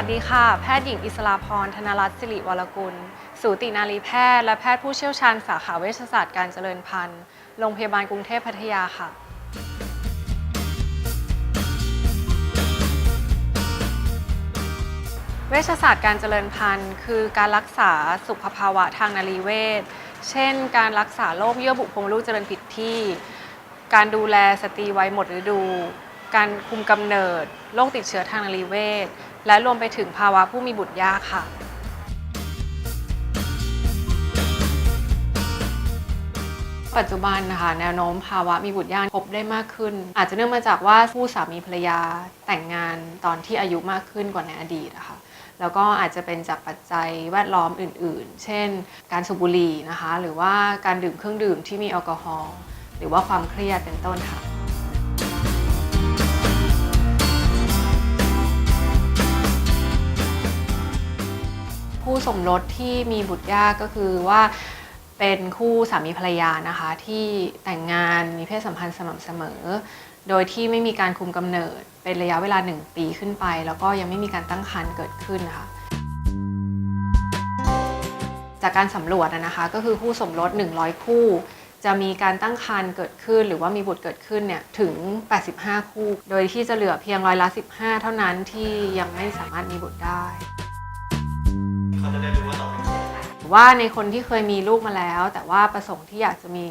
วัสดีค่ะ แพทย์หญิงอิสลาพร ธนรัตน์สิริวรกุล สูตินารีแพทย์และแพทย์ผู้เชี่ยวชาญสาขาเวชศาสตร์การเจริญพันธุ์ โรงพยาบาลกรุงเทพพัทยาค่ะ เวชศาสตร์การเจริญพันธุ์ คือการรักษาสุขภาวะทางนารีเวช เช่น การรักษาโรคเยื่อบุโพรงมดลูกเจริญผิดที่ การดูแลสตรีวัยหมดฤดู การคุมกำเนิด โรคติดเชื้อทางนรีเวชและรวมไปถึงภาวะผู้มีบุตรยากค่ะ ปัจจุบันนะคะแนวโน้มภาวะมีบุตรยากพบได้มากขึ้น อาจจะเนื่องมาจากว่าผู้สามีภรรยาแต่งงานตอนที่อายุมากขึ้นกว่าในอดีตนะคะแล้วก็อาจจะเป็นจากปัจจัยแวดล้อมอื่น ๆ เช่น การสูบบุหรี่นะคะ หรือว่าการดื่มเครื่องดื่มที่มีแอลกอฮอล์ หรือว่าความเครียดเป็นต้นค่ะ คู่สมรสที่มีบุตรยากก็คือว่าเป็นคู่สามีภรรยานะคะที่แต่งงานมีเพศสัมพันธ์สม่ำเสมอ โดยที่ไม่มีการคุมกำเนิดเป็นระยะเวลา 1 ปีขึ้นไป แล้วก็ยังไม่มีการตั้งครรภ์เกิดขึ้นนะคะจากการสำรวจนะคะก็คือคู่สมรส 100 คู่ จะมีการตั้งครรภ์เกิดขึ้น หรือว่ามีบุตรเกิดขึ้นเนี่ยถึง 85 คู่ โดยที่จะเหลือเพียงร้อยละ 15 เท่านั้นที่ยังไม่สามารถมีบุตรได้ เขาจะได้รู้ว่าเราเปนี้หรือว่าในคนที่เคยมีลูกมาแล้ว แต่ว่าประสงค์ที่อยากจะมี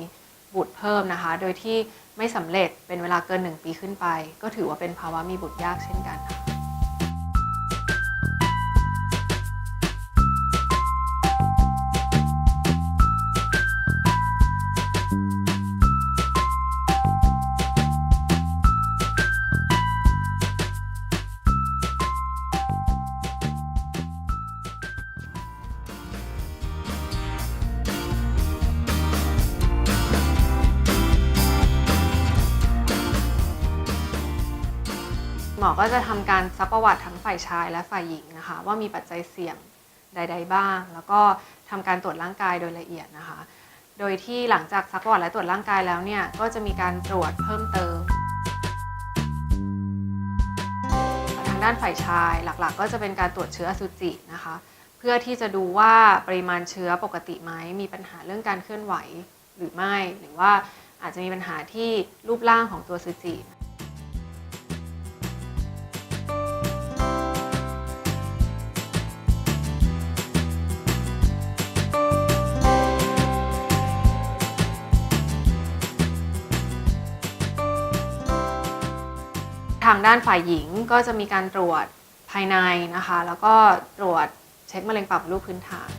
บุตรเพิ่มนะคะ โดยที่ไม่สำเร็จเป็นเวลาเกิน 1 ปีขึ้นไป ก็ถือว่าเป็นภาวะมีบุตรยากเช่นกันค่ะ ก็จะทำการซักประวัติทั้งฝ่ายชายและฝ่ายหญิงนะคะ ว่ามีปัจจัยเสี่ยงใด ๆ บ้าง แล้วก็ทำการตรวจร่างกายโดยละเอียดนะคะ โดยที่หลังจากซักประวัติและตรวจร่างกายแล้วเนี่ยก็จะมีการตรวจเพิ่มเติม ทางด้านฝ่ายชายหลักๆ ก็จะเป็นการตรวจเชื้ออสุจินะคะ เพื่อที่จะดูว่าปริมาณเชื้อปกติไหมมีปัญหาเรื่องการเคลื่อนไหวหรือไม่หรือว่าอาจจะมีปัญหาที่รูปร่างของตัวอสุจิ ด้านฝ่ายหญิงก็จะมีการตรวจภายในนะคะ แล้วก็ตรวจเช็คมะเร็งปากมดลูกพื้นฐาน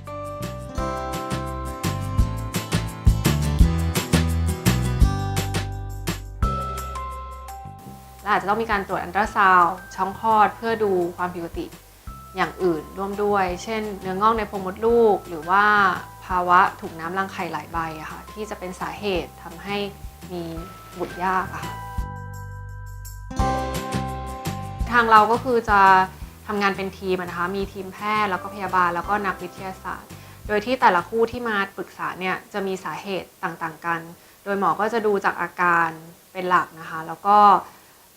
และอาจจะต้องมีการตรวจอันตราซาวด์ช่องคลอดเพื่อดูความผิดปกติอย่างอื่นร่วมด้วย เช่น เนื้องอกในโพรงมดลูก หรือว่าภาวะถุงน้ำรังไข่หลายใบค่ะที่จะเป็นสาเหตุทำให้มีบุตรยากค่ะางเราก็คือจะทำงานเป็นทีมอะนะคะ มีทีมแพทย์แล้วก็พยาบาลแล้วก็นักวิทยาศาสตร์ โดยที่แต่ละคู่ที่มาปรึกษาเนี่ยจะมีสาเหตุต่างๆกัน โดยหมอก็จะดูจากอาการเป็นหลักนะคะ แล้วก็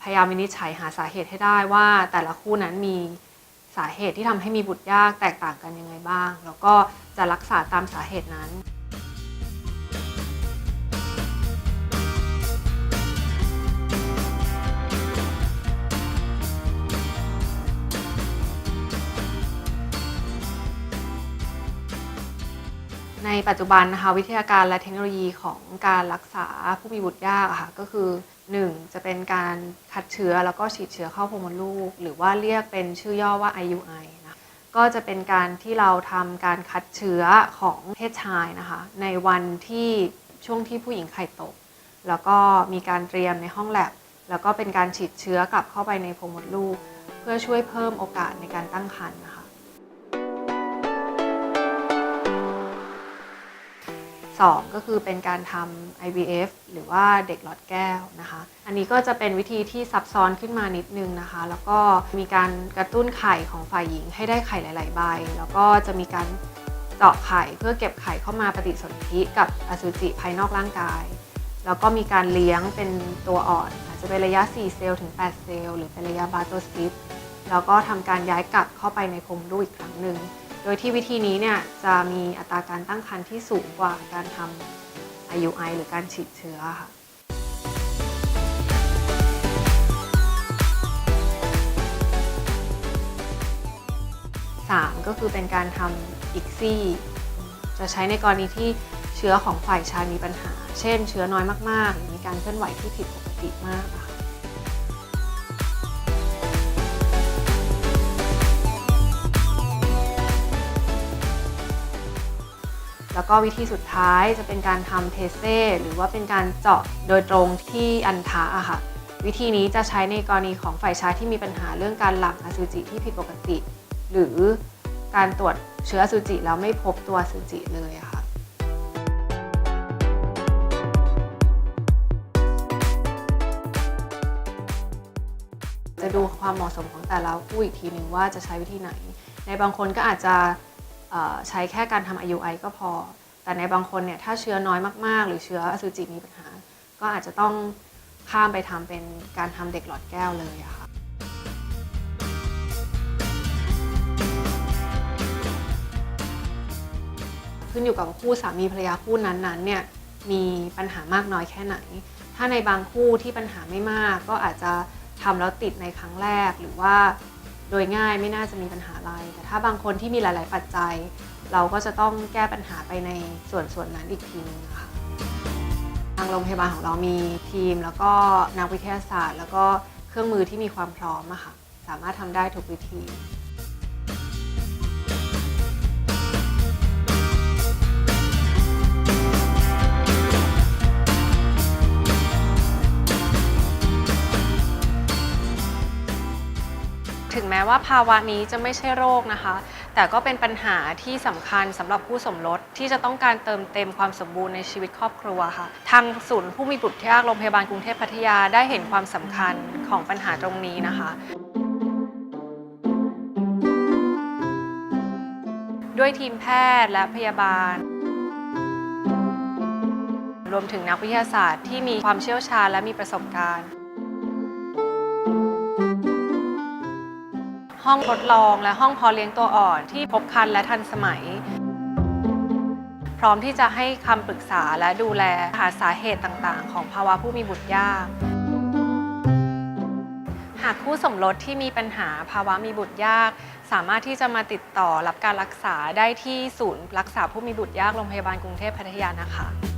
พยายามวินิจฉัยหาสาเหตุให้ได้ว่าแต่ละคู่นั้นมีสาเหตุที่ทำให้มีบุตรยากแตกต่างกันยังไงบ้าง แล้วก็จะรักษาตามสาเหตุนั้น ในปัจจุบันนะคะวิทยาการและเทคโนโลยีของการรักษาผู้มีบุตรยากค่ะก็คือ 1. จะเป็นการคัดเชื้อแล้วก็ฉีดเชื้อเข้าโพรงมดลูก หรือว่าเรียกเป็นชื่อย่อว่า IUI นะก็จะเป็นการที่เราทำการคัดเชื้อของเพศชายนะคะในวันที่ช่วงที่ผู้หญิงไข่ตก แล้วก็มีการเตรียมในห้องแลบแล้วก็เป็นการฉีดเชื้อกลับเข้าไปในโพรงมดลูก เพื่อช่วยเพิ่มโอกาสในการตั้งครรภ์นะคะ 2 ก็คือเป็นการทำ IVF หรือว่าเด็กหลอดแก้วนะคะ อันนี้ก็จะเป็นวิธีที่ซับซ้อนขึ้นมานิดนึงนะคะ แล้วก็มีการกระตุ้นไข่ของฝ่ายหญิงให้ได้ไข่หลาย ๆ ใบ แล้วก็จะมีการเจาะไข่เพื่อเก็บไข่เข้ามาปฏิสนธิกับอสุจิภายนอกร่างกาย แล้วก็มีการเลี้ยงเป็นตัวอ่อนอาจจะเป็นระยะ 4 เซลล์ถึง 8 เซลล์หรือเป็นระยะบาโตซิสแล้วก็ทำการย้ายกลับเข้าไปในโพรงมดลูกอีกครั้งหนึ่ง ยที่วิธีนี้เนี่ยจะมีอัตราการตั้งครรภ์ที่สูงกว่าการทำ IUI หรือการฉีดเชื้อค่ะ3ก็คือเป็นการทำอีกซี่จะใช้ในกรณีที่เชื้อของฝ่ายชายมีปัญหา เช่น เชื้อน้อยมากๆ หรือมีการเคลื่อนไหวที่ผิดปกติมากค่ะ แล้วก็วิธีสุดท้ายจะเป็นการทำเทเซหรือว่าเป็นการเจาะโดยตรงที่อันทะอะค่ะ วิธีนี้จะใช้ในกรณีของฝ่ายชายที่มีปัญหาเรื่องการหลั่งอสุจิที่ผิดปกติ หรือการตรวจเชื้ออสุจิแล้วไม่พบตัวอสุจิเลยค่ะจะดูความเหมาะสมของแต่ละผู้อีกทีหนึ่งว่าจะใช้วิธีไหน ในบางคนก็อาจจะ ใช้แค่การทำ IUI ก็พอ แต่ในบางคนเนี่ยถ้าเชื้อน้อยมากๆ หรือเชื้ออสุจิมีปัญหา ก็อาจจะต้องข้ามไปทำเป็นการทำเด็กหลอดแก้วเลยอะค่ะขึ้นอยู่กับคู่สามีภรรยาคู่นั้นๆเนี่ยมีปัญหามากน้อยแค่ไหน ถ้าในบางคู่ที่ปัญหาไม่มาก ก็อาจจะทำแล้วติดในครั้งแรกหรือว่า โดยง่ายไม่น่าจะมีปัญหาอะไร แต่ถ้าบางคนที่มีหลาย ๆ ปัจจัย เราก็จะต้องแก้ปัญหาไปในส่วนส่วนนั้นอีกทีนึงค่ะทางโรงพยาบาลของเรามีทีม แล้วก็นักวิทยาศาสตร์ แล้วก็เครื่องมือที่มีความพร้อมอะค่ะสามารถทำได้ทุกวิธี ถึงแม้ว่าภาวะนี้จะไม่ใช่โรคนะคะ แต่ก็เป็นปัญหาที่สำคัญสำหรับคู่สมรสที่จะต้องการเติมเต็มความสมบูรณ์ในชีวิตครอบครัวค่ะ ทางศูนย์ผู้มีบุตรยากโรงพยาบาลกรุงเทพพัทยาได้เห็นความสำคัญของปัญหาตรงนี้นะคะด้วยทีมแพทย์และพยาบาล รวมถึงนักวิทยาศาสตร์ที่มีความเชี่ยวชาญและมีประสบการณ์ ห้องทดลองและห้องพอเลี้ยงตัวอ่อนที่พบครรภ์และทันสมัย พร้อมที่จะให้คำปรึกษาและดูแลหาสาเหตุต่างๆ ของภาวะผู้มีบุตรยาก หากคู่สมรสที่มีปัญหาภาวะมีบุตรยาก สามารถที่จะมาติดต่อรับการรักษาได้ที่ศูนย์รักษาผู้มีบุตรยากโรงพยาบาลกรุงเทพพัทยานะคะ